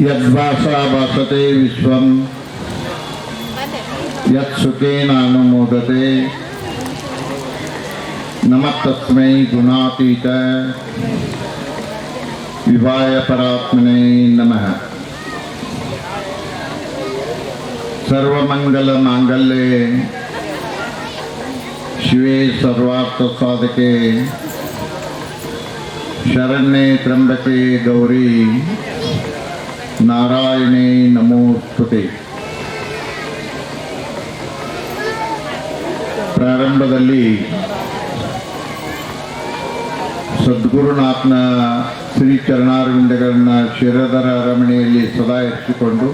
यद्भाषा भाषते विश्वं नम नमस्तस्मै गुणातीत। विभाय परात्मने नमः। सर्वमङ्गलमाङ्गल्ये शिवे सर्वार्थसाधके। शरण्ये त्र्यम्बके गौरी। ನಾರಾಯಣೇ ನಮೋಸ್ತುತೆ ಪ್ರಾರಂಭದಲ್ಲಿ ಸದ್ಗುರುನಾಥನ ಶ್ರೀ ಚರಣಾರವಿಂದಗಳನ್ನ ಶಿರದರ ಅರಮನೆಯಲ್ಲಿ ಸದಾ ಇರಿಸಿಕೊಂಡು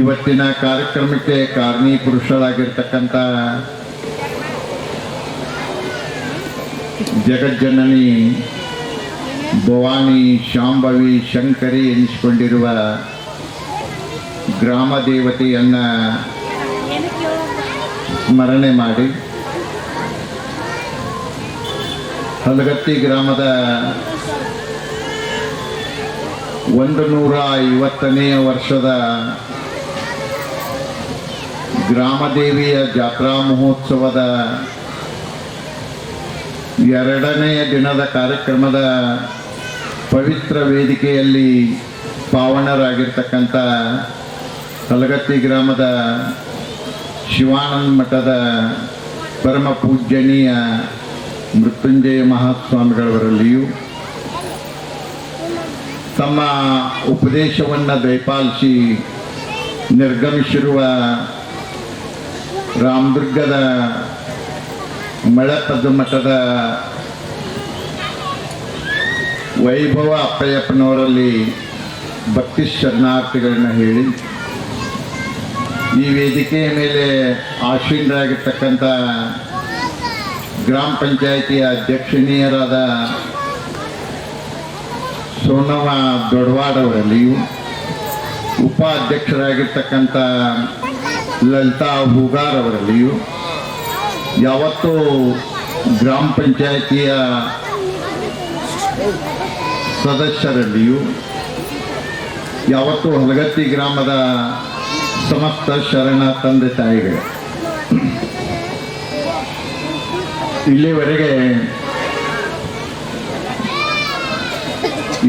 ಇವತ್ತಿನ ಕಾರ್ಯಕ್ರಮಕ್ಕೆ ಕಾರಣಿ ಪುರುಷರಾಗಿರ್ತಕ್ಕಂಥ ಜಗಜ್ಜನನಿ ಭವಾನಿ ಶಾಂಭವಿ ಶಂಕರಿ ಎನಿಸಿಕೊಂಡಿರುವ ಗ್ರಾಮ ದೇವತೆಯನ್ನ ಸ್ಮರಣೆ ಮಾಡಿ ಹಲಗತ್ತಿ ಗ್ರಾಮದ ಒಂದು ನೂರ ಐವತ್ತನೆಯ ವರ್ಷದ ಗ್ರಾಮದೇವಿಯ ಜಾತ್ರಾ ಮಹೋತ್ಸವದ ಎರಡನೆಯ ದಿನದ ಕಾರ್ಯಕ್ರಮದ ಪವಿತ್ರ ವೇದಿಕೆಯಲ್ಲಿ ಪಾವಣರಾಗಿರ್ತಕ್ಕಂಥ ಕಲಗತ್ತಿ ಗ್ರಾಮದ ಶಿವಾನಂದ ಮಠದ ಪರಮ ಪೂಜ್ಯನೀಯ ಮೃತ್ಯುಂಜಯ ಮಹಾಸ್ವಾಮಿಗಳವರಲ್ಲಿಯೂ ತಮ್ಮ ಉಪದೇಶವನ್ನು ದಯಪಾಲಿಸಿ ನಿರ್ಗಮಿಸಿರುವ ರಾಮದುರ್ಗದ ಮಠದ ವೈಭವ ಅಪ್ಪಯ್ಯಪ್ಪನವರಲ್ಲಿ ಭಕ್ತಿ ಶರಣಾರ್ಥಿಗಳನ್ನ ಹೇಳಿ ಈ ವೇದಿಕೆಯ ಮೇಲೆ ಆಶೀನರಾಗಿರ್ತಕ್ಕಂಥ ಗ್ರಾಮ ಪಂಚಾಯಿತಿಯ ಅಧ್ಯಕ್ಷಣೀಯರಾದ ಸೋನವ ದೊಡ್ವಾಡವರಲ್ಲಿಯೂ, ಉಪಾಧ್ಯಕ್ಷರಾಗಿರ್ತಕ್ಕಂಥ ಲಲಿತಾ ಹೂಗಾರ್ ಅವರಲ್ಲಿಯೂ ಯಾವತ್ತೂ ಗ್ರಾಮ ಪಂಚಾಯಿತಿಯ ಸದಸ್ಯರಲ್ಲಿಯೂ ಯಾವತ್ತೂ ಹಲಗತ್ತಿ ಗ್ರಾಮದ ಸಮಸ್ತ ಶರಣ ತಂದೆ ತಾಯಿಗಳು. ಇಲ್ಲಿವರೆಗೆ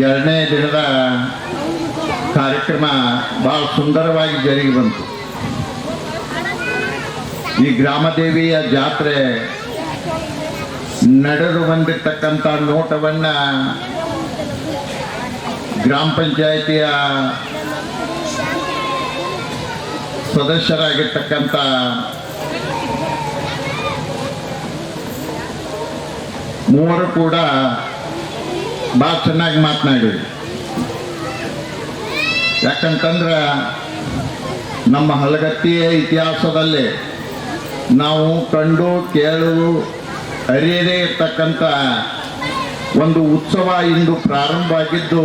ಎರಡನೇ ದಿನದ ಕಾರ್ಯಕ್ರಮ ಬಹಳ ಸುಂದರವಾಗಿ ಜರುಗಿ ಬಂತು. ಈ ಗ್ರಾಮದೇವಿಯ ಜಾತ್ರೆ ನಡೆದು ಬಂದಿರತಕ್ಕಂಥ ನೋಟವನ್ನ ಗ್ರಾಮ ಪಂಚಾಯಿತಿಯ ಸದಸ್ಯರಾಗಿರ್ತಕ್ಕಂಥ ಮೂವರು ಕೂಡ ಭಾಳ ಚೆನ್ನಾಗಿ ಮಾತನಾಡಿ ಯಾಕಂತಂದ್ರೆ ನಮ್ಮ ಹಲಗತ್ತಿಯ ಇತಿಹಾಸದಲ್ಲಿ ನಾವು ಕಂಡು ಕೇಳು ಅರಿಯದೇ ಇರ್ತಕ್ಕಂಥ ಒಂದು ಉತ್ಸವ ಇಂದು ಪ್ರಾರಂಭ ಆಗಿದ್ದು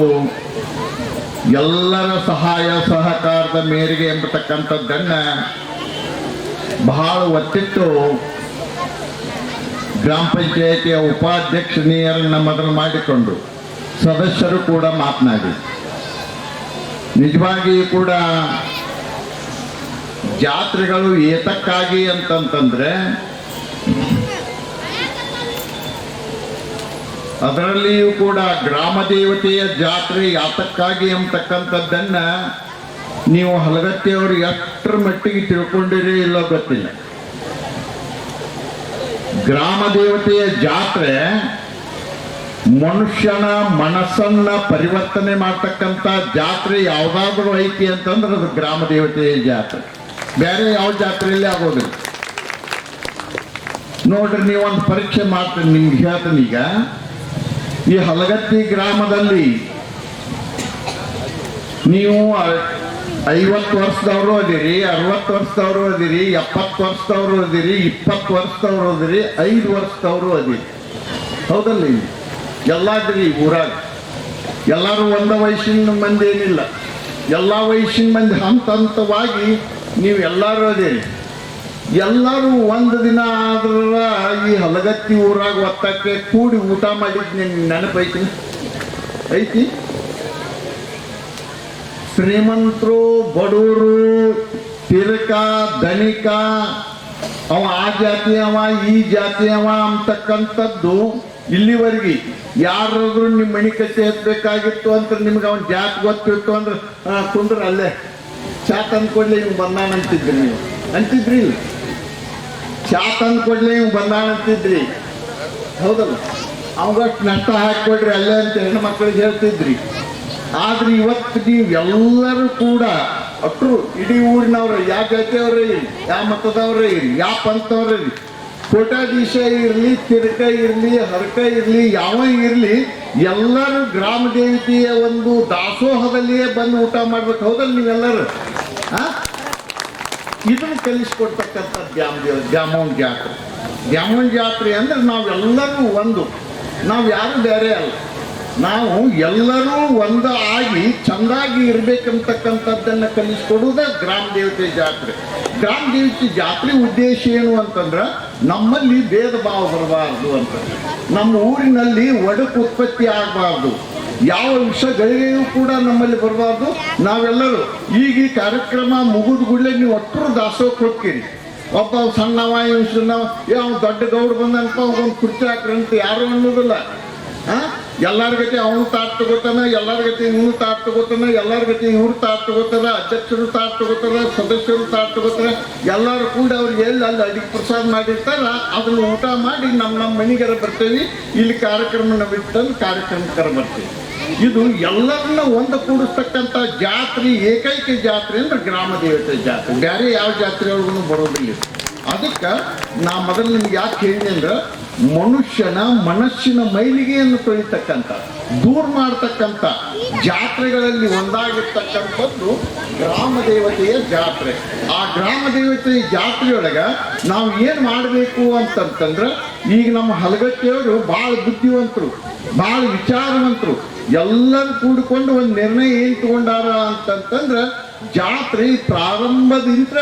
ಎಲ್ಲರ ಸಹಾಯ ಸಹಕಾರದ ಮೇರೆಗೆ ಎಂಬತಕ್ಕಂಥದ್ದನ್ನು ಬಹಳ ಒತ್ತಿಟ್ಟು ಗ್ರಾಮ ಪಂಚಾಯಿತಿಯ ಉಪಾಧ್ಯಕ್ಷನೀಯರನ್ನ ಮೊದಲು ಮಾಡಿಕೊಂಡು ಸದಸ್ಯರು ಕೂಡ ಮಾತನಾಡಿ. ನಿಜವಾಗಿಯೂ ಕೂಡ ಜಾತ್ರೆಗಳು ಏತಕ್ಕಾಗಿ ಅಂತಂತಂದ್ರೆ ಅದರಲ್ಲಿಯೂ ಕೂಡ ಗ್ರಾಮ ದೇವತೆಯ ಜಾತ್ರೆ ಯಾತಕ್ಕಾಗಿ ಅಂತಕ್ಕಂಥದ್ದನ್ನ ನೀವು ಹಲಗತ್ತಿಯವರು ಎಷ್ಟರ ಮಟ್ಟಿಗೆ ತಿಳ್ಕೊಂಡಿರಿ ಇಲ್ಲೋ ಗೊತ್ತಿಲ್ಲ. ಗ್ರಾಮ ದೇವತೆಯ ಜಾತ್ರೆ ಮನುಷ್ಯನ ಮನಸ್ಸನ್ನ ಪರಿವರ್ತನೆ ಮಾಡ್ತಕ್ಕಂಥ ಜಾತ್ರೆ ಯಾವುದಾದ್ರೂ ಐತಿ ಅಂತಂದ್ರೆ ಅದು ಗ್ರಾಮ ದೇವತೆಯ ಜಾತ್ರೆ. ಬೇರೆ ಯಾವ ಜಾತ್ರೆಯಲ್ಲಿ ಆಗೋದಿಲ್ಲ. ನೋಡ್ರಿ ನೀವೊಂದು ಪರೀಕ್ಷೆ ಮಾಡ್ತೀನಿ, ನಿಮ್ಗೆ ಹೇಳ್ತೀನಿ ಈಗ. ಈ ಹಲಗತ್ತಿ ಗ್ರಾಮದಲ್ಲಿ ನೀವು ಐವತ್ತು ವರ್ಷದವರು ಅದಿರಿ, ಅರವತ್ತು ವರ್ಷದವರು ಅದಿರಿ, ಎಪ್ಪತ್ತು ವರ್ಷದವರು ಅದಿರಿ, ಇಪ್ಪತ್ತು ವರ್ಷದವರು ಅದಿರಿ, ಐದು ವರ್ಷದವರು ಅದಿರಿ. ಹೌದಲ್ಲ ಎಲ್ಲಾದ್ರಿ ಊರಾಗ? ಎಲ್ಲರೂ ಒಂದ ವಯಸ್ಸಿನ ಮಂದಿ ಏನಿಲ್ಲ. ಎಲ್ಲ ವಯಸ್ಸಿನ ಮಂದಿ ಹಂತ ಹಂತವಾಗಿ ನೀವು ಎಲ್ಲರೂ ಅದೇರಿ. ಎಲ್ಲರೂ ಒಂದು ದಿನ ಆದ್ರ ಈ ಹಲಗತ್ತಿ ಊರಾಗ ಒತ್ತಕ್ಕೆ ಕೂಡಿ ಊಟ ಮಾಡಿದ್ ನಿನ್ ನೆನಪೈತಿ? ಐತಿ? ಶ್ರೀಮಂತರು ಬಡವರು ತಿರಕ ಧನಿಕ ಅವ ಆ ಜಾತಿ ಅವ, ಈ ಜಾತಿ ಅವ ಅಂತಕ್ಕಂಥದ್ದು ಇಲ್ಲಿವರೆಗೆ ಯಾರಾದ್ರೂ ನಿಮ್ಮ ಮಣಿ ಕಟ್ಟಿ ಎತ್ತಬೇಕಾಗಿತ್ತು ಅಂತ ನಿಮ್ಗೆ ಅವನ ಜಾತಿ ಗೊತ್ತಿತ್ತು ಅಂದ್ರೆ ಕುಂದ್ರ ಅಲ್ಲೇ. ಚಾತ್ ಅಂದ್ಕೊಡ್ಲಿ ಇವ್ ಬಂದಾನ ಅಂತಿದ್ರಿ ನೀವು. ಅಂತಿದ್ರಿ ಇಲ್ಲ? ಚಾ ತಂದು ಕೊಡ್ಲಿ ಇವ್ ಬಂದಾನ ಅಂತಿದ್ರಿ. ಹೌದಲ್ಲ? ಅವಾಗಷ್ಟು ನಷ್ಟ ಹಾಕಿಕೊಡ್ರಿ ಅಲ್ಲೇ ಅಂತ ಹೆಣ್ಣು ಮಕ್ಕಳಿಗೆ ಹೇಳ್ತಿದ್ರಿ. ಆದ್ರೆ ಇವತ್ತು ನೀವು ಎಲ್ಲರೂ ಕೂಡ ಅಟ್ರು ಇಡೀ ಊರಿನವ್ರು ಯಾವ ಜಾತಿಯವ್ರೇ ಯಾವ ಮತದವ್ರೇ ಇರಿ ಯಾವ ಪಂಥವ್ರೇ ಇರಿ. ಕೋಟಾಧೀಶ ಇರಲಿ ತಿರುಕ ಇರಲಿ, ಹರಕ ಇರಲಿ, ಯಾವ ಇರಲಿ, ಎಲ್ಲರೂ ಗ್ರಾಮ ದೇವತೆಯ ಒಂದು ದಾಸೋಹದಲ್ಲಿಯೇ ಬಂದು ಊಟ ಮಾಡ್ಬೇಕು. ಹೌದಲ್ಲ ನೀವೆಲ್ಲರೂ? ಆ? ಇದನ್ನು ಕಲಿಸ್ಕೊಡ್ತಕ್ಕಂಥ ದ್ಯಾಮ ದ್ಯಾಮೋನ್ ಜಾತ್ರೆ. ದ್ಯಾಮೋನ್ ಜಾತ್ರೆ ಅಂದ್ರೆ ನಾವೆಲ್ಲರೂ ಒಂದು. ನಾವು ಯಾರು ಬೇರೆ ಅಲ್ಲ. ನಾವು ಎಲ್ಲರೂ ಒಂದು ಆಗಿ ಚಂದಾಗಿ ಇರಬೇಕಂತಕ್ಕಂಥದ್ದನ್ನು ಕಲಿಸ್ಕೊಡುವುದೇ ಗ್ರಾಮ ದೇವತೆ ಜಾತ್ರೆ. ಗ್ರಾಮ ದೇವತೆ ಜಾತ್ರೆ ಉದ್ದೇಶ ಏನು ಅಂತಂದ್ರೆ ನಮ್ಮಲ್ಲಿ ಭೇದ ಭಾವ ಬರಬಾರ್ದು ಅಂತ. ನಮ್ಮ ಊರಿನಲ್ಲಿ ಒಡಕು ಉತ್ಪತ್ತಿ ಆಗಬಾರ್ದು. ಯಾವ ವಿಷ ಗಳಿಗೆಯೂ ಕೂಡ ನಮ್ಮಲ್ಲಿ ಬರಬಾರ್ದು. ನಾವೆಲ್ಲರೂ ಈಗ ಈ ಕಾರ್ಯಕ್ರಮ ಮುಗಿದ ಕೂಡಲೇ ನೀವು ಒಟ್ಟರು ದಾಸೋಕ್ ಕೊಡ್ತೀರಿ ಒಬ್ಬ ಸಣ್ಣ ಇವ್ ಸಣ್ಣವ ಯಾವ ದೊಡ್ಡ ಗೌಡ ಬಂದನಪ್ಪ ಒಂದು ಕುರ್ಚಿ ಹಾಕ್ರಿ ಅಂತ ಯಾರು ಅನ್ನೋದಿಲ್ಲ. ಎಲ್ಲರ ಗತಿ ಅವನು ತಾಟ್ ತಗೋತಾನ, ಎಲ್ಲಾರ ಗತಿ ಇವನು ತಾಟ್ ತಗೋತಾನ, ಎಲ್ಲಾರ ಗತಿ ಇವ್ರು ತಾಟ್ ತಗೋತಾರ, ಅಧ್ಯಕ್ಷರು ತಾಟ್ ತಗೋತಾರ, ಸದಸ್ಯರು ತಾಟ್ ತಗೋತಾರ. ಎಲ್ಲಾರು ಕೂಡ ಅವ್ರಿಗೆ ಎಲ್ಲಿ ಅಲ್ಲಿ ಅಡಿಗೆ ಪ್ರಸಾದ ಮಾಡಿರ್ತಾರ ಅದನ್ನ ಊಟ ಮಾಡಿ ನಮ್ಮ ನಮ್ಮ ಮನೆಗೆಲ್ಲ ಬರ್ತೇವಿ. ಇಲ್ಲಿ ಕಾರ್ಯಕ್ರಮ ಬಿಟ್ಟಲ್ಲಿ ಕಾರ್ಯಕ್ರಮಕ್ಕೆ ಬರ್ತೀವಿ. ಇದು ಎಲ್ಲರನ್ನ ಒಂದು ಕೂಡಿಸ್ತಕ್ಕಂಥ ಜಾತ್ರೆ, ಏಕೈಕ ಜಾತ್ರೆ ಅಂದ್ರೆ ಗ್ರಾಮ ದೇವತೆ ಜಾತ್ರೆ. ಬೇರೆ ಯಾವ ಜಾತ್ರೆ ಒಳಗೂ ಬರೋದಿಲ್ಲ. ಅದಕ್ಕೆ ನಾ ಮೊದಲು ನಿಮ್ಗೆ ಯಾಕೆ ಹೇಳಿದೆ ಅಂದ್ರೆ, ಮನುಷ್ಯನ ಮನಸ್ಸಿನ ಮೈಲಿಗೆಯನ್ನು ತೊಳಿತಕ್ಕಂಥ, ದೂರ ಮಾಡ್ತಕ್ಕಂಥ ಜಾತ್ರೆಗಳಲ್ಲಿ ಒಂದಾಗಿರ್ತಕ್ಕಂಥದ್ದು ಗ್ರಾಮ ದೇವತೆಯ ಜಾತ್ರೆ. ಆ ಗ್ರಾಮ ದೇವತೆಯ ಜಾತ್ರೆಯೊಳಗ ನಾವು ಏನು ಮಾಡಬೇಕು ಅಂತಂತಂದ್ರೆ, ಈಗ ನಮ್ಮ ಹಲಗಟ್ಟಿಯವರು ಭಾಳ ಬುದ್ಧಿವಂತರು ಭಾಳ ವಿಚಾರವಂತರು. ಎಲ್ಲರೂ ಕೂಡಿಕೊಂಡು ಒಂದು ನಿರ್ಣಯ ಏನು ತಗೊಂಡಾರ ಅಂತಂತಂದ್ರೆ ಜಾತ್ರೆ ಪ್ರಾರಂಭದಿಂದ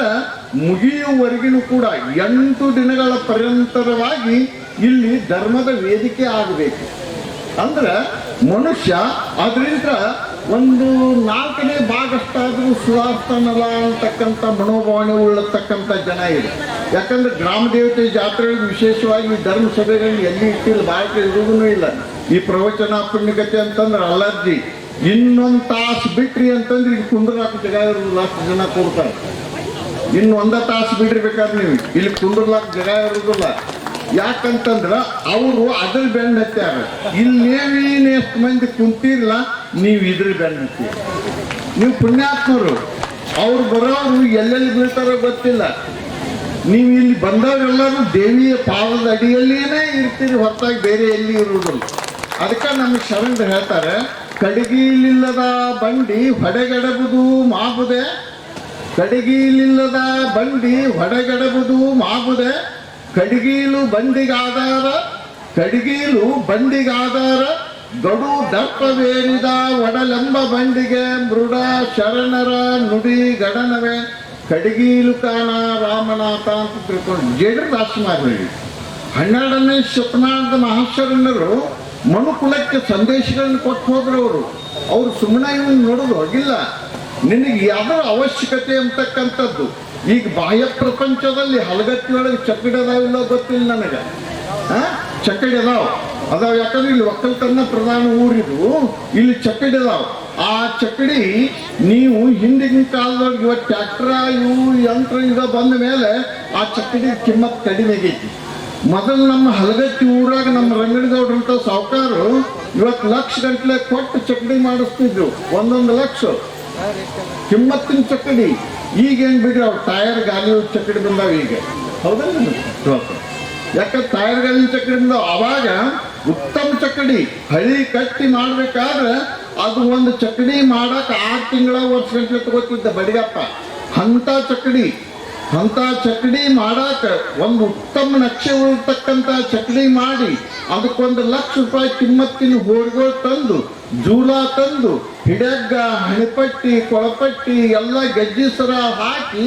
ಮುಗಿಯುವವರೆಗೂ ಕೂಡ ಎಂಟು ದಿನಗಳ ಪರ್ಯಂತರವಾಗಿ ಇಲ್ಲಿ ಧರ್ಮದ ವೇದಿಕೆ ಆಗಬೇಕು. ಅಂದ್ರೆ ಮನುಷ್ಯ ಅದರಿಂದ ಒಂದು ನಾಲ್ಕನೇ ಭಾಗಷ್ಟಾದ್ರೂ ಸುಧಾರಿಸ್ತಾನಲ್ಲ ಅಂತಕ್ಕಂಥ ಮನೋಭಾವನೆ ಉಳ್ಳತಕ್ಕಂಥ ಜನ ಇದೆ. ಯಾಕಂದ್ರೆ ಗ್ರಾಮ ದೇವತೆ ಜಾತ್ರೆಗಳಿಗೆ ವಿಶೇಷವಾಗಿ ಧರ್ಮ ಸಭೆಗಳನ್ನ ಎಲ್ಲಿ ಇಟ್ಟಿಲ್ಲ ಭಾರತ ಇರುವುದೂ ಇಲ್ಲ. ಈ ಪ್ರವಚನ ಅಂತಂದ್ರೆ ಅಲರ್ಜಿ. ಇನ್ನೊಂದು ತಾಸು ಬಿಟ್ರಿ ಅಂತಂದ್ರೆ ಇಲ್ಲಿ ಕುಂದ್ರಲಾಕ ಜಾಗ ಇರೋದಿಲ್ಲ ಜನ ಕೊಡ್ತಾರೆ ಇನ್ನೊಂದ ತಾಸು ಬಿಡ್ರಿ ಬೇಕಾದ್ರೆ ನೀವು. ಇಲ್ಲಿ ಕುಂದ್ರಲಾಕ ಜಗ ಇರೋದಿಲ್ಲ ಯಾಕಂತಂದ್ರ ಅವರು ಅದ್ರ ಬೆನ್ನ ಹತ್ಯಾರ. ಇಲ್ಲೇನೇನು ಎಷ್ಟು ಮಂದಿ ಕುಂತಿರಲ್ಲ ನೀವು ಇದ್ರ ಬೆನ್ನ ನೀವು ಪುಣ್ಯಾತ್ಮರು. ಅವ್ರು ಬರೋರು ಎಲ್ಲೆಲ್ಲಿ ಬೀಳ್ತಾರೋ ಗೊತ್ತಿಲ್ಲ. ನೀವು ಇಲ್ಲಿ ಬಂದವರೆಲ್ಲರೂ ದೇವಿಯ ಪಾದದ ಅಡಿಯಲ್ಲಿಯೇ ಇರ್ತೀರಿ, ಹೊರತಾಗಿ ಬೇರೆ ಎಲ್ಲಿ ಇರುವುದಿಲ್ಲ. ಅದಕ್ಕೆ ನಮ್ಮ ಶರಣರು ಹೇಳ್ತಾರೆ, ಕಡಿಗೀಲಿಲ್ಲದ ಬಂಡಿ ಹೊಡೆಗಡಬುದು ಮಾಬುದೆ. ಕಡಿಗೀಲಿಲ್ಲದ ಬಂಡಿ ಹೊಡೆಗಡಬುದು ಮಾಬುದೆ. ಕಡಿಗೀಲು ಬಂಡಿಗಾದಾರ ಕಡಿಗೀಲು ಬಂಡಿಗಾದಾರ ದೊಡು ದಪ್ಪವೇರಿದ ಒಡಲೆಂಬ ಬಂಡಿಗೆ ಮೃಡ ಶರಣರ ನುಡಿ ಗಡನವೆ. ಕಡಿಗೀಲು ಕಾಣ ರಾಮನಾಥ ಅಂತ ತಿಳ್ಕೊಂಡು, ಜೇಡ್ರ ರಾಜಕುಮಾರಿ ಹನ್ನೆರಡನೇ ಶತಮಾನದ ಮಹಾಶರಣರು ಮನುಕುಲಕ್ಕೆ ಸಂದೇಶಗಳನ್ನು ಕೊಟ್ಟು ಹೋದ್ರೆ ಅವರು. ಅವ್ರು ಸುಮ್ಮನೆ ಇವನ್ ನೋಡೋದು ಹೋಗಿಲ್ಲ. ನಿನಗೆ ಯಾವ್ದರ ಅವಶ್ಯಕತೆ ಅಂತಕ್ಕಂಥದ್ದು. ಈಗ ಬಾಹ್ಯ ಪ್ರಪಂಚದಲ್ಲಿ ಹಲಗತ್ತಿಯೊಳಗೆ ಚಕ್ಕಡಿ ಅದಾವಿಲ್ಲ ಗೊತ್ತಿಲ್ಲ ನನಗೆ. ಹಾ ಚಕ್ಕಡಿ ಅದಾವ. ಅದಾವ ಯಾಕಂದ್ರೆ ಇಲ್ಲಿ ಒಕ್ಕಲ್ತನ ಪ್ರಧಾನ ಊರಿದು. ಇಲ್ಲಿ ಚಕ್ಕಡಿ ಅದಾವ. ಆ ಚಕ್ಕಡಿ ನೀವು ಹಿಂದಿನ ಕಾಲದೊಳಗೆ ಇವತ್ತು ಟ್ಯಾಕ್ಟ್ರ, ಇವು, ಯಂತ್ರ ಈಗ ಬಂದ ಮೇಲೆ ಆ ಚಕ್ಕಡಿ ಕಿಮ್ಮತ್ ಕಡಿಮೆ ಆಗೈತಿ. ಮೊದಲು ನಮ್ಮ ಹಲಗಟ್ಟಿ ಊರಾಗ ನಮ್ಮ ರಂಗನಗೌಡ್ರು ಅಂತ ಸಾವುಕಾರು ಇವತ್ತು ಲಕ್ಷ ಗಂಟ್ಲೆ ಕೊಟ್ಟು ಚಕ್ಕಡಿ ಮಾಡಿಸ್ತಿದ್ರು. ಒಂದೊಂದು ಲಕ್ಷ. ಕಿಮ್ಮತ್ತಿನ ಚಕ್ಕಡಿ ಈಗೇನು ಬಿಡ್ರಿ ಅವ್ರು ಟೈರ್ ಗಾಲಿ ಚಕ್ಕಡಿ ಬಂದಾವ ಈಗ. ಹೌದಲ್ಲ ಯಾಕಂದ್ರೆ ಟೈರ್ ಗಾಲಿ ಚಕ್ಕಡಿ ಬಂದ ಅವಾಗ ಉತ್ತಮ ಚಕ್ಕಡಿ ಹಳಿ ಕಟ್ಟಿ ಮಾಡ್ಬೇಕಾದ್ರೆ ಅದು ಒಂದು ಚಕ್ಕಡಿ ಮಾಡಕ್ಕೆ ಆರು ತಿಂಗಳ ವರ್ಷ ಗಂಟೆ ತಗೋತಿದ್ದ ಬಡಿಗಪ್ಪ. ಅಂತ ಚಕ್ಕಡಿ ಅಂತ ಚಕ್ಡಿ ಮಾಡಾಕ ಒಂದು ಉತ್ತಮ ನಕ್ಷೆ ಉಳ್ತಕ್ಕಂತ ಚಕ್ಡಿ ಮಾಡಿ, ಅದಕ್ಕೊಂದು ಲಕ್ಷ ರೂಪಾಯಿ ಕಿಮ್ಮತ್ತಿನ ಹೋರ್ಗಳು ತಂದು ಜೂಲ ತಂದು ಹಿಡಗ್ಗ ಹಣಿಪಟ್ಟಿ, ಕೊಳಪಟ್ಟಿ ಎಲ್ಲ ಗೆಜ್ಜಿ ಸರ ಹಾಕಿ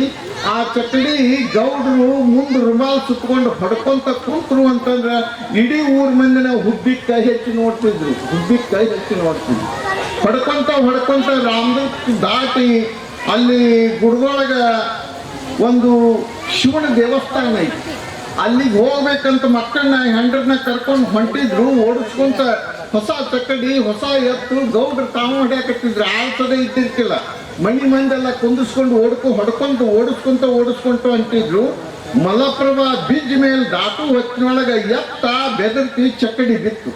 ಆ ಚಕಡಿ ಗೌಡರು ಮುಂದೆ ರುಮಾಲ್ ಸುತ್ಕೊಂಡು ಹೊಡ್ಕೊಂತ ಕೂತ್ರು ಅಂತಂದ್ರೆ ಇಡೀ ಊರ್ ಮಂದಿನ ಹುಬ್ಬಿಗೆ ಕೈ ಹೆಚ್ಚಿ ನೋಡ್ತಿದ್ರು ಹುಬ್ಬಿಗೆ ಕೈ ಹೆಚ್ಚಿ ನೋಡ್ತಿದ್ರು. ಹೊಡ್ಕೊಂತ ಹೊಡ್ಕೊಂತ ರಾಮದ ದಾಟಿ ಅಲ್ಲಿ ಗುಡ್ದೊಳಗ ಒಂದು ಶಿವನ ದೇವಸ್ಥಾನ ಐತಿ. ಅಲ್ಲಿಗೆ ಹೋಗ್ಬೇಕಂತ ಮಕ್ಕಳನ್ನ ಹೆಂಡ್ರನ್ನ ಕರ್ಕೊಂಡು ಹೊಂಟಿದ್ರು, ಓಡಿಸ್ಕೊಂತ ಹೊಸ ತಕ್ಕಡಿ ಹೊಸ ಎತ್ತು, ಗೌಡ್ರು ತಾವು ಹೊಡ್ಯಾಕತ್ತಿದ್ರು. ಆಳ್ತದೆ ಇದ್ದಿರ್ತಿಲ್ಲ ಮಣಿ ಮಂದೆಲ್ಲ ಕುಂದಿಸ್ಕೊಂಡು ಓಡ್ಕೊ ಹೊಡ್ಕೊಂತ ಓಡಿಸ್ಕೊಂತ ಓಡಿಸ್ಕೊಂತ ಅಂತಿದ್ರು ಮಲಪ್ರಭಾ ಬೀಜ್ ಮೇಲೆ ದಾಟು ಹೊತ್ತಿನೊಳಗ ಎತ್ತ, ಬೆದರ್ತಿ, ಚಕ್ಕಡಿ ಬಿತ್ತು.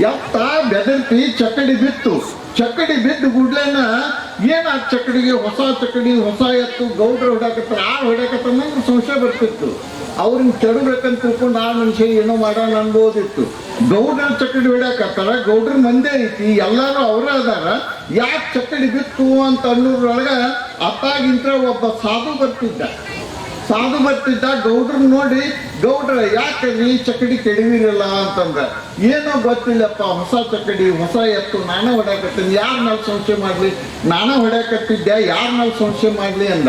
ಎತ್ತ, ಬೆದರ್ತಿ, ಚಕ್ಕಡಿ ಬಿತ್ತು. ಚಕ್ಕಡಿ ಬಿದ್ದು ಗುಡ್ಲೇನ ಏನ ಆ ಚಕ್ಕಡಿಗೆ ಹೊಸ ಚಕ್ಕಡಿ, ಹೊಸ ಎತ್ತು, ಗೌಡ್ರ ಹೊಡ್ಯಾಕತ್ರ ಆ ಹೊಡ್ಯಾಕತ್ರ ನಂಗೆ ಸಂಶಯ ಬರ್ತಿತ್ತು. ಅವ್ರನ್ನ ಕೆಡಬೇಕಂತ ತಿಳ್ಕೊಂಡು ಆ ಮನುಷ್ಯ ಏನೋ ಮಾಡೋಣ ಅನ್ಬೋದಿತ್ತು. ಗೌಡ್ರ ಚಕ್ಕಡಿ ಹೊಡ್ಯಾಕತ್ತಾರ, ಗೌಡ್ರ ಮಂದೇ ಐತಿ, ಎಲ್ಲಾರು ಅವರೇ ಅದಾರ. ಯಾಕೆ ಚಕ್ಕಡಿ ಬಿತ್ತು ಅಂತ ಅನ್ನೋದ್ರೊಳಗ ಅತ್ತಾಗಿಂತ ಒಬ್ಬ ಸಾಧು ಬರ್ತಿದ್ದ. ಸಾಧು ಬರ್ತಿದ್ದ ಗೌಡ್ರನ್ನ ನೋಡಿ, ಗೌಡ್ರ, ಯಾಕೆ ನೀ ಚಕಡಿ ಕೆಡವಿರಲ್ಲ ಅಂತಂದ ಏನೋ ಗೊತ್ತಿಲ್ಲಪ್ಪ, ಹೊಸ ಚಕಡಿ ಹೊಸ ಎತ್ತು, ನಾನೇ ಹೊಡ್ಯಾಕತ್ತೀನಿ ಯಾರ ಮೇಲೆ ಸಂಶಯ ಮಾಡ್ಲಿ? ನಾನೇ ಹೊಡ್ಯಾಕತ್ತಿದ್ದೆ ಯಾರ ಮೇಲೆ ಸಂಶಯ ಮಾಡ್ಲಿ? ಅಂದ.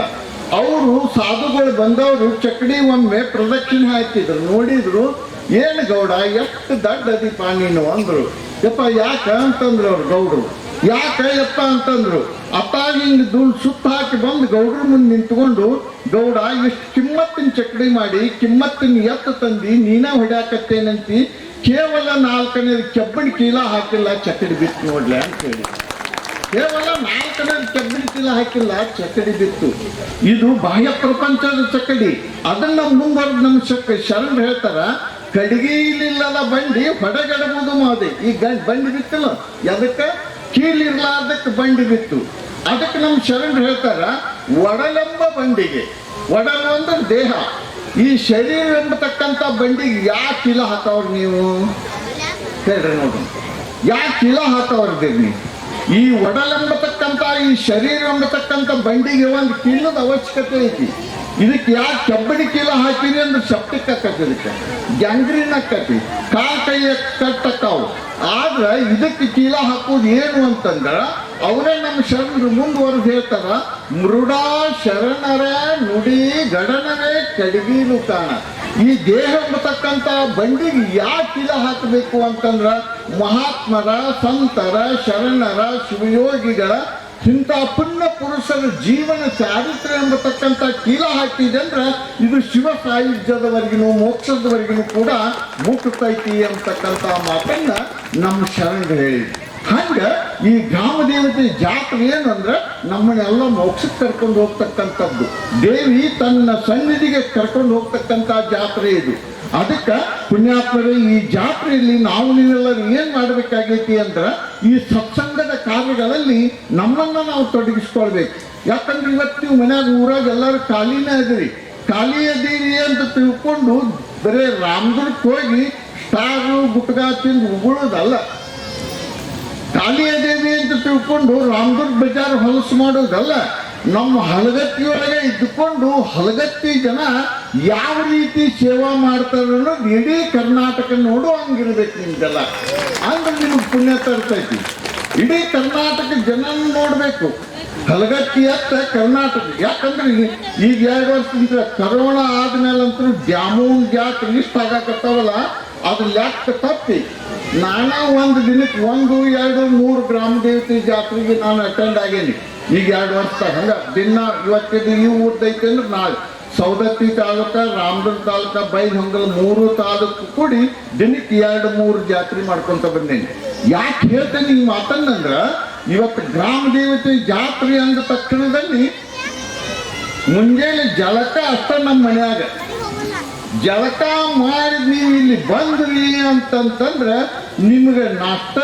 ಅವರು ಸಾಧುಗಳು ಬಂದವರು ಚಕಡಿ ಒಮ್ಮೆ ಪ್ರದಕ್ಷಿಣೆ ಹಾಕಿದ್ರು. ನೋಡಿದ್ರು, ಏನು ಗೌಡ, ಎಷ್ಟು ದಡ್ಡ ಅದೀಪ ನೀನು? ಅಂದರು. ಯಪ್ಪ, ಯಾಕ? ಅಂತಂದ್ರು ಅವ್ರು ಗೌಡ್ರು. ಯಾಕ ಎತ್ತ ಅಂತಂದ್ರು ಅಪ್ಪ ಹಿಂಗ್ ಧೂಳು ಸುತ್ತ ಹಾಕಿ ಬಂದು ಗೌಡ್ರ ಮುಂದೆ ನಿಂತ್ಕೊಂಡು, ಗೌಡ ಇಷ್ಟು ಕಿಮ್ಮತ್ತಿನ ಚಕ್ಕಡಿ ಮಾಡಿ, ಕಿಮ್ಮತ್ತಿನ ಎತ್ತ ತಂದಿ, ನೀನ ಹೊಡ್ಯಾಕತ್ತೇನಂತಿ, ಕೇವಲ ನಾಲ್ಕನೇ ಕೆಬ್ಬಣ ಕೀಲ ಹಾಕಿಲ್ಲ, ಚಕಡಿ ಬಿತ್ತು ನೋಡ್ಲಿ ಅಂತ ಹೇಳಿ. ಕೇವಲ ನಾಲ್ಕನೇ ಕೆಬ್ಬಣ ಚೀಲ ಹಾಕಿಲ್ಲ, ಚಕಡಿ ಬಿತ್ತು. ಇದು ಬಾಹ್ಯ ಪ್ರಪಂಚದ ಚಕಡಿ. ಅದನ್ನ ಮುಂದುವರೆದು ನಮ್ಮ ಶಕ್ ಶರಣ್ ಹೇಳ್ತಾರ, ಕಡಿಗಿಲಿಲ್ಲದ ಬಂಡಿ ಹೊಡೆಗಡಬಹುದು ಮಾದೆ. ಈ ಗಂಡ್ ಬಂಡಿ ಬಿತ್ತಲ್ಲ, ಎದಕ್ಕೆ? ಕೀಲಿರ್ಲಾರ್ದಕ್ಕೆ ಬಂಡಿ ಬಿತ್ತು. ಅದಕ್ಕೆ ನಮ್ಮ ಶರಣ್ ಹೇಳ್ತಾರ, ಒಡಲೆಂಬ ಬಂಡಿಗೆ. ಒಡಲು ಅಂದ್ರೆ ದೇಹ. ಈ ಶರೀರ ಎಂಬತಕ್ಕಂಥ ಬಂಡಿಗೆ ಯಾಕೆ ಕಿಲ ಹಾಕವ್ರು ನೀವು? ಹೇಳ್ರಿ ನೋಡ್ರಿ. ಯಾಕೆ ಕಿಲ ಹಾಕವರ್ದಿರಿ ನೀವು? ಈ ಒಡಲೆಂಬತಕ್ಕಂಥ, ಈ ಶರೀರ ಎಂಬತಕ್ಕಂಥ ಬಂಡಿಗೆ ಒಂದು ಕಿಲ್ಲದ ಅವಶ್ಯಕತೆ ಐತಿ. ಇದಕ್ಕೆ ಯಾಕೆ ಕಬ್ಬಡಿ ಕೀಲ ಹಾಕಿರಿ ಅಂದ್ರೆ ಸೆಪ್ಟಿಕ್ ಆಕತಿ ಇದಕ್ಕೆ? ಗ್ಯಾಂಗ್ರೀನ್ ಆಕತಿ ಕಾಲ್ ಕೈ ಕಟ್ಟಕ್ಕಾವು. ಆದ್ರೆ ಇದಕ್ಕೆ ಕೀಲ ಹಾಕೋದು ಏನು ಅಂತಂದ್ರ ಅವರೇ ನಮ್ಮ ಶರಣರು ಮುಂದುವರೆದು ಹೇಳ್ತಾರ, ಮೃಡ ಶರಣರ ನುಡಿ ಗಡನರೇ ಕಡಿಗೀಲು ಕಾಣ ಈ ದೇಹ ಎಂಬತಕ್ಕಂತ ಬಂಡಿಗೆ ಯಾಕೆ ಕೀಲ ಹಾಕಬೇಕು ಅಂತಂದ್ರ ಮಹಾತ್ಮರ, ಸಂತರ, ಶರಣರ, ಶಿವಯೋಗಿಗಳ ಇಂಥ ಪುಣ್ಯ ಪುರುಷರ ಜೀವನ ಚಾರಿತ್ರ್ಯ ಎಂಬತಕ್ಕಂಥ ಕೀಲ ಹಾಕಿದೆ ಅಂದ್ರೆ ಇದು ಶಿವ ಸಾಯುಜ್ಯದವರೆಗಿನೂ ಮೋಕ್ಷದವರೆಗಿನೂ ಕೂಡ ಮುಟ್ಟುತ್ತೈತಿ ಅಂತಕ್ಕಂಥ ಮಾತನ್ನ ನಮ್ಮ ಶರಣರು ಹೇಳಿದ್ರು. ಹಂಗ ಈ ಗ್ರಾಮ ದೇವತೆ ಜಾತ್ರೆ ಏನಂದ್ರೆ ನಮ್ಮನ್ನೆಲ್ಲ ಮೋಕ್ಷಕ್ಕೆ ಕರ್ಕೊಂಡು ಹೋಗ್ತಕ್ಕಂಥದ್ದು. ದೇವಿ ತನ್ನ ಸನ್ನಿಧಿಗೆ ಕರ್ಕೊಂಡು ಹೋಗ್ತಕ್ಕಂಥ ಜಾತ್ರೆ ಇದು. ಅದಕ್ಕೆ ಪುಣ್ಯಾತ್ಮರೇ, ಈ ಜಾತ್ರೆಯಲ್ಲಿ ನಾವು ನೀವೆಲ್ಲರೂ ಏನು ಮಾಡಬೇಕಾಗೈತಿ ಅಂದ್ರೆ ಈ ಸತ್ಸಂಗದ ಕಾರ್ಯಗಳಲ್ಲಿ ನಮ್ಮನ್ನ ನಾವು ತೊಡಗಿಸ್ಕೊಳ್ಬೇಕು. ಯಾಕಂದ್ರೆ ಇವತ್ತು ನೀವು ಮನ್ಯಾಗ ಊರಾಗ ಎಲ್ಲರೂ ಖಾಲಿನೇ ಅದಿರಿ ಖಾಲಿ ಅದೀರಿ ಅಂತ ತಿಳ್ಕೊಂಡು ಬರೀ ರಾಮದುರ್ಗಕ್ಕೆ ಹೋಗಿ ಸ್ಟಾರು, ಗುಟ್ಕಾ ತಿಂದು ಉಗುಳೋದಲ್ಲ. ಕಾಳಿಯಾದೇವಿ ಅಂತ ತಿಳ್ಕೊಂಡು ರಾಮದುರ್ಗ ಬಜಾರ್ ಹೊಲಸು ಮಾಡೋದಲ್ಲ, ನಮ್ಮ ಹಲಗತ್ತಿಯೊಳಗೆ ಇದ್ದುಕೊಂಡು ಹಲಗತ್ತಿ ಜನ ಯಾವ ರೀತಿ ಸೇವಾ ಮಾಡ್ತಾರೆ ಇಡೀ ಕರ್ನಾಟಕ ನೋಡು ಹಂಗಿರ್ಬೇಕು ನಿಮ್ಗೆಲ್ಲ. ಅಂದ್ರೆ ನಿಮ್ಗೆ ಪುಣ್ಯ ತರ್ತೈತಿ. ಇಡೀ ಕರ್ನಾಟಕ ಜನ ನೋಡ್ಬೇಕು. ಹಲಗತ್ತಿ ಅತ್ತ ಕರ್ನಾಟಕ, ಯಾಕಂದ್ರೆ ಈಗ ಎರಡು ವರ್ಷದಿಂದ ಕರೋನಾ ಆದ್ಮೇಲಂತೂ ಡ್ಯಾಮೂನ್ ಜಾತ್ರೆ ಇಷ್ಟ ಆಗಕತ್ತಾವಲ್ಲ ಅದು ಲೆಕ್ಕ ತಪ್ಪಿ? ನಾನಾ ಒಂದು ದಿನಕ್ಕೆ ಒಂದು, ಎರಡು, ಮೂರು ಗ್ರಾಮ ದೇವತೆ ಜಾತ್ರೆಗೆ ನಾನು ಅಟೆಂಡ್ ಆಗೇನಿ. ಈಗ ಎರಡು ವರ್ಷ ಹಂಗ ದಿನ ಇವತ್ತಿದ್ದು ಈ ಊರ್ದೈತೆ ಅಂದ್ರೆ ನಾಳೆ. ಸೌದತ್ತಿ ತಾಲೂಕ, ರಾಮದುರ್ಗ ತಾಲೂಕ, ಬೈಲಹೊಂಗಲ ಮೂರು ತಾಲೂಕು ಕೂಡಿ ದಿನಕ್ಕೆ ಎರಡು, ಮೂರು ಜಾತ್ರೆ ಮಾಡ್ಕೊಂತ ಬಂದೇನಿ. ಯಾಕೆ ಹೇಳ್ತೇನೆ ಈ ಮಾತನ್ನಂದ್ರ ಇವತ್ತು ಗ್ರಾಮ ದೇವತೆ ಜಾತ್ರೆ ಅಂದ ತಕ್ಷಣದಲ್ಲಿ ಮುಂಜಾನೆ ಜಲಕ ಅಷ್ಟ ನಮ್ಮ ಮನೆಯಾಗ. ಜಲಕ ಮಾಡಿ ನೀವು ಇಲ್ಲಿ ಬಂದ್ರಿ ಅಂತಂತಂದ್ರೆ ನಿಮ್ಗೆ ನಾಷ್ಟ,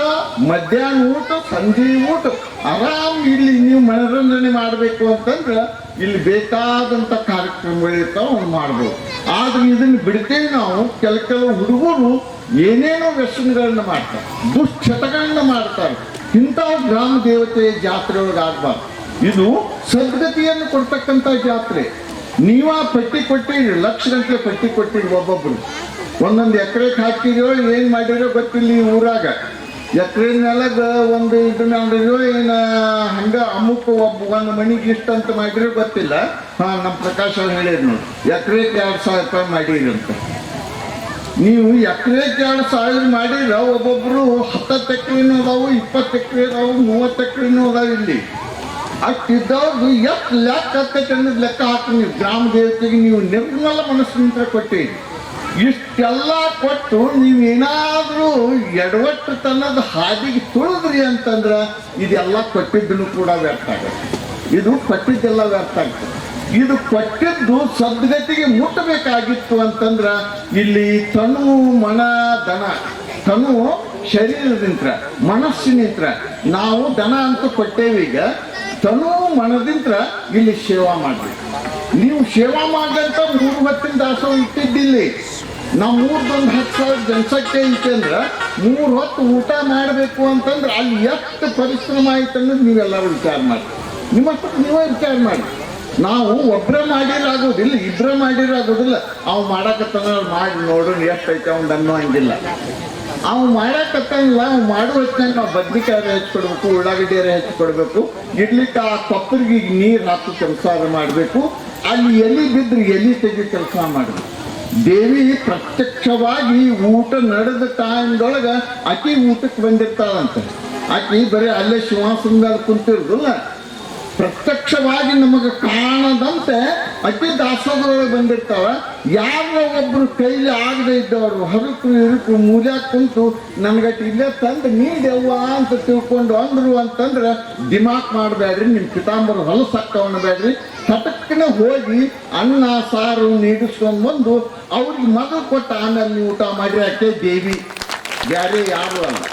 ಮಧ್ಯಾಹ್ನ ಊಟ, ಸಂಜೆ ಊಟ, ಆರಾಮ್ ಇಲ್ಲಿ ನೀವು ಮನರಂಜನೆ ಮಾಡಬೇಕು ಅಂತಂದ್ರೆ ಇಲ್ಲಿ ಬೇಕಾದಂಥ ಕಾರ್ಯಕ್ರಮಗಳಿರ್ತಾವೆ, ಅವ್ನು ಮಾಡ್ಬೋದು. ಆದ್ರೆ ಇದನ್ನು ಬಿಡ್ತೇವೆ ನಾವು, ಕೆಲ ಕೆಲವು ಹುಡುಗರು ಏನೇನೋ ವ್ಯಸನಗಳನ್ನ ಮಾಡ್ತಾರೆ, ದುಶ್ಚಟಗಳನ್ನ ಮಾಡ್ತಾರೆ. ಇಂಥ ಗ್ರಾಮ ದೇವತೆ ಜಾತ್ರೆ ಒಳಗಾಗಬಾರ್ದು. ಇದು ಸದ್ಗತಿಯನ್ನು ಕೊಡ್ತಕ್ಕಂಥ ಜಾತ್ರೆ. ನೀವ ಪಟ್ಟಿ ಕೊಟ್ಟಿರಿ ಲಕ್ಷ ಗಂಟೆ ಪಟ್ಟಿ ಕೊಟ್ಟಿರಿ ಒಬ್ಬೊಬ್ರು. ಒಂದೊಂದು ಎಕರೆ ಹಾಕಿದ್ಯೋ, ಏನ್ ಮಾಡಿರೋ ಗೊತ್ತಿಲ್ಲ ಈ ಊರಾಗ. ಎಕರೆ ನೆಲದ ಒಂದು ಇದು ಮಾಡಿದ್ಯೋ, ಏನ ಹಂಗ ಅಮುಕ್ ಒಬ್ಬ ಒಂದು ಮನಿಗೆ ಇಷ್ಟ ಅಂತ ಮಾಡಿರೋ ಗೊತ್ತಿಲ್ಲ. ಹಾ ನಮ್ಮ ಪ್ರಕಾಶ್ ಅವ್ರು ಹೇಳಿದ್ರು ನೋಡಿ, ಎಕರೆಗೆ ಎರಡು ಸಾವಿರ ರೂಪಾಯಿ ಮಾಡಿರಿ ಅಂತ. ನೀವು ಎಕರೆಗೆ ಎರಡು ಸಾವಿರ ಮಾಡಿರ ಒಬ್ಬೊಬ್ರು ಹತ್ತತ್ತು ಎಕರೆನೂ ಅದಾವು, ಇಪ್ಪತ್ತು ಎಕರೆ ಅದಾವು, ಮೂವತ್ತು ಎಕರೆನೂ ಅದಾವ ಇಲ್ಲಿ. ಅಷ್ಟಿದ್ದವ್ರು ಎಷ್ಟು ಲೆಕ್ಕ ಆಕೈತೆ ಅನ್ನೋದು ಲೆಕ್ಕ ಹಾಕಿ ನೀವು ಗ್ರಾಮ ದೇವತೆಗೆ ನೀವು ನಿರ್ಮಲ ಮನಸ್ಸಿನಿಂದ ಕೊಟ್ಟಿರಿ ಇಷ್ಟೆಲ್ಲ ಕೊಟ್ಟು ನೀವೇನಾದರೂ ಎಡವಟ್ಟು ತನ್ನದ ಹಾದಿಗೆ ತುಳಿದ್ರಿ ಅಂತಂದ್ರೆ ಇದೆಲ್ಲ ಕೊಟ್ಟಿದ್ದನ್ನು ಕೂಡ ವ್ಯರ್ಥ ಆಗುತ್ತೆ. ಇದು ಕೊಟ್ಟಿದ್ದೆಲ್ಲ ವ್ಯರ್ಥ ಆಗ್ತದೆ ಇದು ಕೊಟ್ಟಿದ್ದು ಸದ್ಗತಿಗೆ ಮುಟ್ಟಬೇಕಾಗಿತ್ತು ಅಂತಂದ್ರೆ ಇಲ್ಲಿ ತನು ಮನ ದನ ತನು ಶರೀರದಿಂತ್ರ ಮನಸ್ಸಿನಿಂತ್ರ ನಾವು ದನ ಅಂತ ಕೊಟ್ಟೇವೀಗ ತನು ಮನದಿಂತ್ರ ಇಲ್ಲಿ ಸೇವಾ ಮಾಡಿ ನೀವು ಸೇವಾ ಮಾಡಿದಂತ ಮೂರು ಹೊತ್ತಿನ ದಾಸೋಹ ಇಟ್ಟಿದ್ದಿಲ್ಲಿ ನಾವು ಮೂರ್ದೊಂದು ಹತ್ತು ಸಾವಿರ ಜನಸಂಖ್ಯೆ ಐತೆ ಅಂದ್ರೆ, ಮೂರು ಹೊತ್ತು ಊಟ ಮಾಡಬೇಕು ಅಂತಂದ್ರೆ ಅಲ್ಲಿ ಎಷ್ಟು ಪರಿಶ್ರಮ ಆಯ್ತು ಅನ್ನೋದು ನೀವೆಲ್ಲರೂ ವಿಚಾರ ಮಾಡಿ. ನಿಮ್ಮ ಹತ್ರ ನೀವೇ ವಿಚಾರ ಮಾಡಿ. ನಾವು ಒಬ್ಬರೇ ಮಾಡಿರಾಗೋದಿಲ್ಲ ಇಬ್ಬರೇ ಮಾಡಿರಾಗೋದಿಲ್ಲ. ಅವು ಮಾಡಕತ್ತನ ಮಾಡಿ ನೋಡೋಣ ಎಷ್ಟೈತೆ ಅವ್ನು ಅನ್ನೋ ಹಂಗಿಲ್ಲ. ಅವ್ ಮಾಡಕತ್ತಂಗಿಲ್ಲ ಅವ್ ಮಾಡುವ ನಾವು ಬದ್ನಿಕಾಯಿ ಹೆಚ್ಚಿಕೊಡ್ಬೇಕು ಉಳ್ಳಾಗಡ್ಡಿಯರ ಹೆಚ್ಚಿಕೊಡ್ಬೇಕು. ಇಡ್ಲಿಕ್ಕೆ ಆ ಕೊಪ್ಪರಿಗೆ ನೀರು ಹಾಕಿ ಕೆಲಸ ಮಾಡಬೇಕು. ಅಲ್ಲಿ ಎಲ್ಲಿ ಬಿದ್ರೆ ಎಲ್ಲಿ ತೆಗಿ ಕೆಲಸ ಮಾಡಬೇಕು. ದೇವಿ ಪ್ರತ್ಯಕ್ಷವಾಗಿ ಊಟ ನಡೆದ ಟೈಮ್ದೊಳಗೆ ಅಕಿ ಊಟಕ್ಕೆ ಬಂದಿರ್ತಾಳಂತೆ. ಆಕಿ ಬರೀ ಅಲ್ಲೇ ಶಿವಾಸನದಲ್ಲಿ ಕುಂತಿರೋದಿಲ್ಲ ಪ್ರತ್ಯಕ್ಷವಾಗಿ ನಮಗೆ ಕಾಣದಂತೆ ಅತಿ ದಾಸೋದ್ರೊಳಗೆ ಬಂದಿರ್ತಾವ. ಯಾರ ಒಬ್ರು ಕೈಲಿ ಆಗದೆ ಇದ್ದವರು, ಹರಕು ಇರುಕು ಮೂಲ್ಯಾಗ ಕುಂತು ನನಗಟ್ಟು ಇಲ್ಲೇ ತಂದು ನೀಡೆವ್ವ ಅಂತ ತಿಳ್ಕೊಂಡು ಅಂದ್ರು ಅಂತಂದ್ರೆ, ದಿಮಾಕ್ ಮಾಡಬೇಡ್ರಿ ನಿಮ್ಮ ಪಿತಾಂಬರ ಹೊಲಸಾಕ್ತವನ್ನ ಬೇಡ್ರಿ. ಸಟಕ್ಕನೆ ಹೋಗಿ ಅನ್ನ, ಸಾರು ನೀಡಿಸ್ಕೊಂಡ್ ಬಂದು ಅವ್ರಿಗೆ ಮಗು ಕೊಟ್ಟ ಆಮೇಲೆ ನೀವು ಊಟ ಮಾಡಿ, ಯಾಕೆ ದೇವಿ? ಯಾರೇ ಯಾರು ಅಲ್ಲ.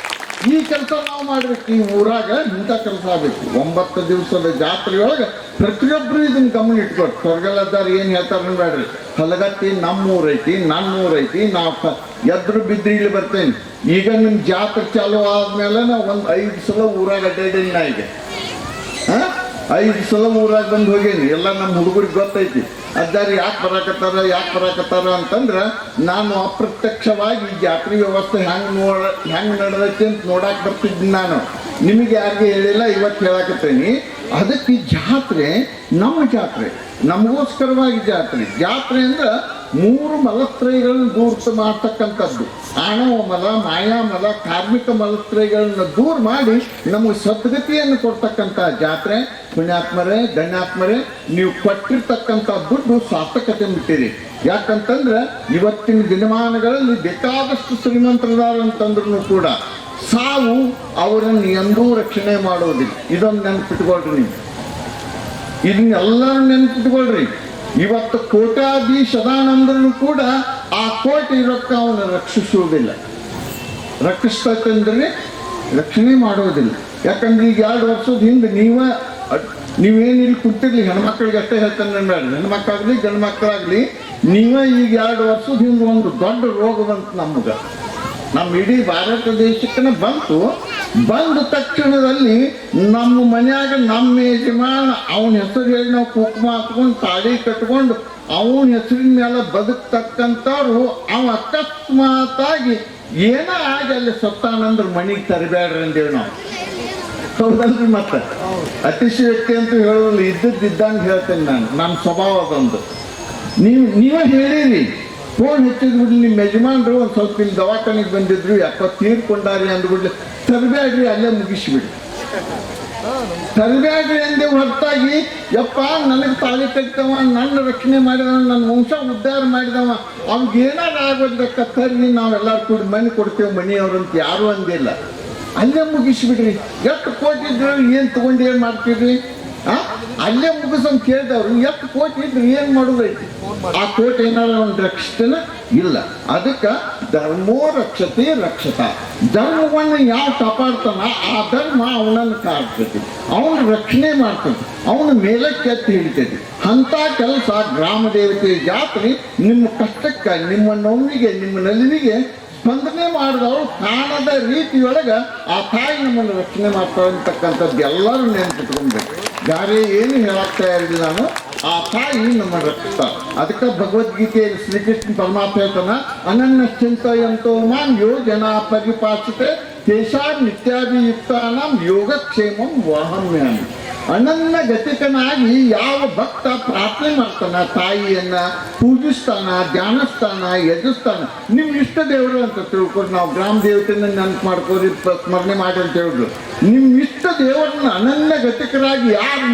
ಈ ಕೆಲಸ ನಾವು ಮಾಡ್ಬೇಕು, ಈ ಊರಾಗ ಇಂಥ ಕೆಲಸ ಆಗ್ಬೇಕು. ಒಂಬತ್ತು ದಿವಸದ ಜಾತ್ರೆಯೊಳಗೆ ಪ್ರತಿಯೊಬ್ಬರು ಇದನ್ನ ಗಮನ ಇಟ್ಕೊಟ್ಟು ಸ್ವರ್ಗಲದ್ದಾರ ಏನು ಹೇಳ್ತಾರೆ ಬೇಡ್ರಿ ಹಲಗತ್ತಿ ನಮ್ಮ ಊರೈತಿ ನನ್ನ ನಾವು ಪ- ಎದ್ರು ಬಿದ್ದು ಇಲ್ಲಿ ಬರ್ತೇನೆ. ಈಗ ನಿಮ್ಮ ಜಾತ್ರೆ ಚಾಲು ಆದ್ಮೇಲೆ ನಾವು ಒಂದು ಐದು ಸಲ ಊರಾಗ ಅಡ್ಡಾಡೀನಿ ನಾ ಈಗ. ಹಾಂ? ಐದು ಸಲ ಊರಾಗ ಬಂದು ಹೋಗೇನಿ. ಎಲ್ಲ ನಮ್ಮ ಹುಡುಗರಿಗೆ ಗೊತ್ತೈತಿ. ಅದಾರ ಯಾಕೆ ಬರಾಕತ್ತಾರ ಯಾಕೆ ಬರಾಕತ್ತಾರ ಅಂತಂದ್ರೆ ನಾನು ಅಪ್ರತ್ಯಕ್ಷವಾಗಿ ಜಾತ್ರೆ ವ್ಯವಸ್ಥೆ ಹೆಂಗ್ ನೋಡ, ಹೆಂಗೆ ನಡೆದೈತಿ ಅಂತ ನೋಡಾಕ್ ಬರ್ತಿದ್ದೀನಿ ನಾನು. ನಿಮಗೆ ಯಾರಿಗೆ ಹೇಳಿಲ್ಲ, ಇವತ್ತು ಹೇಳಕತ್ತೀನಿ. ಅದಕ್ಕೆ ಈ ಜಾತ್ರೆ ನಮ್ಮ ಜಾತ್ರೆ, ನಮಗೋಸ್ಕರವಾಗಿ ಜಾತ್ರೆ. ಜಾತ್ರೆ ಅಂದ್ರೆ ಮೂರು ಮಲತ್ರಯಗಳನ್ನು ದೂರ ಮಾಡ್ತಕ್ಕಂಥದ್ದು. ಆಣವ ಮಲ ಮಾಯಾಮಲ ಕಾರ್ಮಿಕ ಮಲತ್ರಯಗಳನ್ನ ದೂರ ಮಾಡಿ ನಮಗೆ ಸದ್ಗತಿಯನ್ನು ಕೊಡ್ತಕ್ಕಂಥ ಜಾತ್ರೆ, ಪುಣ್ಯಾತ್ಮರೇ, ಧನ್ಯಾತ್ಮರೇ, ನೀವು ಕೊಟ್ಟಿರ್ತಕ್ಕಂಥ ದುಡ್ಡು ಸಾರ್ಥಕತೆ ಮುಟ್ಟಿರಿ. ಯಾಕಂತಂದ್ರೆ ಇವತ್ತಿನ ದಿನಮಾನಗಳಲ್ಲಿ ಬೇಕಾದಷ್ಟು ಶ್ರೀಮಂತರದಾರ ಅಂತಂದ್ರೂ ಕೂಡ ಸಾವು ಅವರನ್ನು ಎಂದೂ ರಕ್ಷಣೆ ಮಾಡೋದಿಲ್ಲ. ಇದೊಂದು ನೆನಪಿಟ್ಕೊಳ್ರಿ ನೀವು. ಇದನ್ನೆಲ್ಲರೂ ನೆನಪಿಟ್ಕೊಳ್ರಿ. ಇವತ್ತು ಕೋಟ್ಯಾಧೀಶದಾನಂದ್ರೂ ಕೂಡ ಆ ಕೋಟಿ ರೊಕ್ಕ ಅವನು ರಕ್ಷಿಸುವುದಿಲ್ಲ. ರಕ್ಷಿಸ್ತಂದ್ರೆ ರಕ್ಷಣೆ ಮಾಡೋದಿಲ್ಲ ಯಾಕಂದ್ರೆ ಈಗ ಎರಡು ವರ್ಷದ ಹಿಂದೆ ನೀವ, ನೀವೇನಿಲ್ಲಿ ಕುಂತಿರ್ಲಿ, ಹೆಣ್ಮಕ್ಳಿಗೆ ಅಷ್ಟೇ ಹೇಳ್ತಾನೆ ಹೆಣ್ಮಕ್ಳಾಗ್ಲಿ ಗಂಡು ಮಕ್ಕಳಾಗ್ಲಿ ನೀವೇ ಈಗ ಎರಡು ವರ್ಷದ ಹಿಂದೆ ಒಂದು ದೊಡ್ಡ ರೋಗ ಬಂತು ನಮ್ಗೆ. ನಮ್ಮ ಇಡೀ ಭಾರತ ದೇಶಕ್ಕೆ ಬಂತು. ಬಂದ ತಕ್ಷಣದಲ್ಲಿ ನಮ್ಮ ಮನ್ಯಾಗ ನಮ್ಮ ಯಜಮಾನ ಅವನ ಹೆಸರು ಹೇಳಿ ನಾವು ಕುಂಕುಮ ಹಾಕೊಂಡು ತಾಳಿ ಕಟ್ಕೊಂಡು ಅವನ ಹೆಸರಿನ ಮೇಲೆ ಬದುಕ್ತಕ್ಕಂಥವ್ರು, ಅವ ಅಕಸ್ಮಾತಾಗಿ ಏನೋ ಆಗಿ ಅಲ್ಲಿ ಸತ್ತಾನಂದ್ರೆ ಮನೆಗೆ ತರಬೇಡ್ರಿ ಅಂದೇವಿ ನಾವು. ಹೌದಲ್ರಿ ಮತ್ತೆ? ಅತಿಶಯಕ್ತಿ ಅಂತ ಹೇಳೋದಿಲ್ಲ ಇದ್ದದ್ದು ಇದ್ದಂಗೆ ಹೇಳ್ತೇನೆ ನಾನು. ನಮ್ಮ ಸ್ವಭಾವ ಅದೊಂದು ನೀವು ನೀವೇ ಹೇಳಿರಿ. ಫೋನ್ ಹೆಚ್ಚಿದ್ ಬಿಡ್ಲಿ ನಿಮ್ಮ ಯಜಮಾನ್ರು ಒಂದು ಸ್ವಲ್ಪ ಇಲ್ಲಿ ದವಾಖಾನೆಗೆ ಬಂದಿದ್ರು, ಯಾಕೋ ತೀರ್ಕೊಂಡಾರಿ ಅಂದ್ಬಿಡ್ಲಿ ತರಬೇಡ್ರಿ ಅಲ್ಲೇ ಮುಗಿಸ್ಬಿಡಿ. ತರಬೇಡ್ರಿ ಎಂದೇ ಹೊರತಾಗಿ, ಯಪ್ಪ, ನನಗೆ ತಾಳಿ ಕಟ್ಟವ ನನ್ನ ರಕ್ಷಣೆ ಮಾಡಿದವ, ನನ್ನ ವಂಶ ಉದ್ಧಾರ ಮಾಡಿದವ ಅವ್ಗೆ ಏನಾದ್ರು ಆಗೋದಕ್ಕ ತರ್ರಿ, ನಾವೆಲ್ಲರೂ ಕೂಡ ಮನೆ ಕೊಡ್ತೇವೆ ಮನೆಯವ್ರಂತ ಯಾರು ಅಂದಿಲ್ಲ. ಅಲ್ಲೇ ಮುಗಿಸ್ಬಿಡ್ರಿ. ಎಷ್ಟು ಕೋಟಿದ್ರು ಏನು ತಗೊಂಡು ಏನು ಮಾಡ್ತೀರಿ ಆ? ಅಲ್ಲೇ ಮುಗಿಸಂತ ಕೇಳಿದವ್ರು ಎಷ್ಟು ಕೋಟಿ ಇದ್ರೆ ಏನು ಮಾಡೋದೈತಿ ಆ ಕೋಟಿ ಏನಾರ ಒಂದು ರಕ್ಷಿತನ ಇಲ್ಲ. ಅದಕ್ಕೆ ಧರ್ಮೋ ರಕ್ಷತೆ. ರಕ್ಷತ ಧರ್ಮವನ್ನು ಯಾವ ಕಾಪಾಡ್ತಾನ ಆ ಧರ್ಮ ಅವನನ್ನು ಕಾಡ್ತೈತಿ ಅವನ ರಕ್ಷಣೆ ಮಾಡ್ತಾನೆ ಅವನ ಮೇಲೆ ಕೆತ್ತಿ ಹಿಡಿತೈತಿ. ಅಂತ ಕೆಲಸ ಗ್ರಾಮ ದೇವತೆ ಜಾತ್ರೆ ನಿಮ್ಮ ಕಷ್ಟಕ್ಕೆ, ನಿಮ್ಮ ನೋವಿಗೆ, ನಿಮ್ಮ ನಲಿವಿಗೆ ಸ್ಪಂದನೆ ಮಾಡಿದವರು ಕಾಣದ ರೀತಿಯೊಳಗ ಆ ತಾಯಿ ನಮ್ಮನ್ನು ರಕ್ಷಣೆ ಮಾಡ್ತಾರೆ ಅಂತಕ್ಕಂಥದ್ದು ಎಲ್ಲರೂ ನೆನ್ಪಿಟ್ಕೊಬೇಕು. ಯಾರೇ ಏನು ಹೇಳಕ್ ತಯಾರಿಲ್ಲ ನಾನು ಆ ತಾಯಿ ನಮ್ಮ ರಕ್ತ ಅದಕ್ಕೆ ಭಗವದ್ಗೀತೆಯಲ್ಲಿ ಶ್ರೀಕೃಷ್ಣ ಪರಮಾತ್ಮ ಹೇಳ್ತಾನ ಅನನ್ಯ ಚಿಂತೆಯಂತೋ ಮಾಂ ಯೋ ಜನ ಪರಿಪಾಚಿತೆ ತೇಷಾಂ ನಿತ್ಯಾಭಿಯುಕ್ತಾನಾಂ ಯೋಗಕ್ಷೇಮಂ ವಾಹಮ್ಯಾಮಿ ಅನನ್ನ ಗತಿಕನಾಗಿ ಯಾವ ಭಕ್ತ ಪ್ರಾರ್ಥನೆ ಮಾಡ್ತಾನ? ತಾಯಿಯನ್ನ ಪೂಜಿಸ್ತಾನ, ಧ್ಯಾನಿಸ್ತಾನ ಎದುರಿಸ್ತಾನ ನಿಮ್ ಇಷ್ಟ ದೇವರು ಅಂತ ತಿಳ್ಕೊಂಡು ನಾವು ಗ್ರಾಮ ದೇವತೆಯನ್ನ ನೆನಪು ಮಾಡ್ಕೋರಿ ಸ್ಮರಣೆ ಮಾಡಿ ಅಂತ ಹೇಳಿದ್ರು. ನಿಮ್ ಇಷ್ಟ ದೇವರನ್ನ ಅನನ್ಯ ಗತಿಕರಾಗಿ ಯಾರು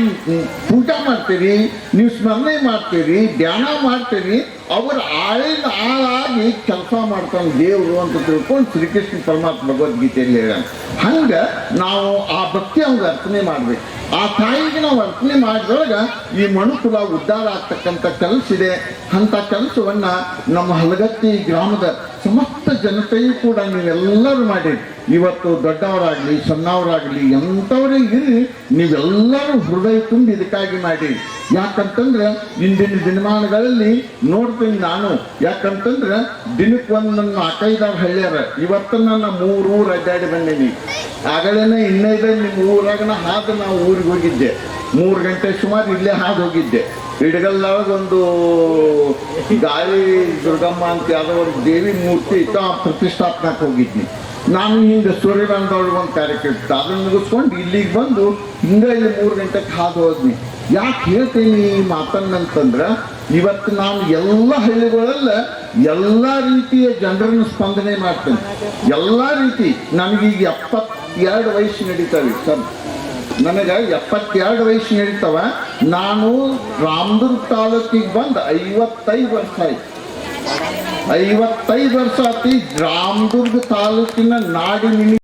ಪೂಜಾ ಮಾಡ್ತೀರಿ? ನೀವು ಸ್ಮರಣೆ ಮಾಡ್ತೀರಿ, ಧ್ಯಾನ ಮಾಡ್ತೀರಿ ಅವರ ಆಳಿನ ಆಳಾಗಿ ಕೆಲಸ ಮಾಡ್ತಾನೆ ದೇವರು ಅಂತ ತಿಳ್ಕೊಂಡು ಶ್ರೀಕೃಷ್ಣ ಪರಮಾತ್ಮ ಭಗವದ್ಗೀತೆಯಲ್ಲಿ ಹೇಳ ಹಂಗೆ ನಾವು ಆ ಭಕ್ತಿ ಅವ್ರಿಗೆ ಅರ್ಪಣೆ ಮಾಡ್ಬೇಕು. ಆ ತಾಯಿಗೆ ನಾವು ಅರ್ಪಣೆ ಮಾಡಿದೊಳಗೆ ಈ ಮನುಕುಲ ಉದ್ಧಾರ ಆಗ್ತಕ್ಕಂಥ ಕೆಲಸ ಇದೆ. ಅಂಥ ಕೆಲಸವನ್ನು ನಮ್ಮ ಹಲಗತ್ತಿ ಗ್ರಾಮದ ಸಮಸ್ತ ಜನತೆಯೂ ಕೂಡ ನೀವೆಲ್ಲರೂ ಮಾಡಿರಿ ಇವತ್ತು ದೊಡ್ಡವರಾಗಲಿ, ಸಣ್ಣವರಾಗಲಿ, ಎಂಥವರೇ ಇರಲಿ, ನೀವೆಲ್ಲರೂ ಹೃದಯ ತುಂಬಿ ಇದಕ್ಕಾಗಿ ಮಾಡಿ. ಯಾಕಂತಂದ್ರೆ, ಇಂದಿನ ದಿನಮಾನಗಳಲ್ಲಿ ನೋಡ್ತೀನಿ ನಾನು. ಯಾಕಂತಂದ್ರೆ ದಿನಕ್ಕೆ ಒಂದು ನನ್ನ ನಾಲ್ಕೈದಾರು ಹಳ್ಳಿಯಾರ. ಇವತ್ತು ನನ್ನ ಮೂರು ಊರು ಅಡ್ಡಾಡಿ ಬಂದೀನಿ. ಆಗಲೇನೆ ಇನ್ನೈದ ನಿಮ್ಮ ಊರಾಗನ ಹಾದು ನಾವು ಊರಿಗೆ ಹೋಗಿದ್ದೆ. ಮೂರು ಗಂಟೆ ಸುಮಾರು ಇಲ್ಲೇ ಹಾದು ಹೋಗಿದ್ದೆ. ಒಂದು ಗಾಳಿ ದುರ್ಗಮ್ಮ ಅಂತ ಯಾವುದೋ ಒಂದು ದೇವಿ ಮೂರ್ತಿ ಇತ್ತು ಆ ಪ್ರತಿಷ್ಠಾಪನಕ್ಕೆ ಹೋಗಿದ್ವಿ ನಾನು ಹಿಂಗೆ ಸೂರ್ಯಗಾನದೊಳಗೆ ಒಂದು ಕಾರ್ಯಕ್ರಮ ಇತ್ತು ಅದನ್ನು ಮುಗಿಸ್ಕೊಂಡು ಇಲ್ಲಿಗೆ ಬಂದು ಹಿಂಗೆ ಇಲ್ಲಿ ಮೂರು ಗಂಟೆಗೆ ಹಾದು ಹೋದ್ನಿ. ಯಾಕೆ ಹೇಳ್ತೀನಿ ಈ ಮಾತನ್ನಂತಂದ್ರೆ ಇವತ್ತು ನಾನು ಎಲ್ಲ ಹಳ್ಳಿಗಳಲ್ಲ ಎಲ್ಲ ರೀತಿಯ ಜನರನ್ನು ಸ್ಪಂದನೆ ಮಾಡ್ತೇನೆ. ಎಲ್ಲ ರೀತಿ, ನನಗೀಗ ಎಪ್ಪತ್ತೆರಡು ವಯಸ್ಸು ನಡೀತಾವೆ ಸರ್. ನನಗೆ ಎಪ್ಪತ್ತೆರಡು ವಯಸ್ಸು ನಡೀತಾವ. ನಾನು ರಾಮದುರ್ಗ ತಾಲೂಕಿಗೆ ಬಂದು ಐವತ್ತೈದು ವರ್ಷ ಆಯ್ತು. ಐವತ್ತೈದು ವರ್ಷ ಆತಿ ರಾಮದುರ್ಗ ತಾಲೂಕಿನ ನಾಡಿ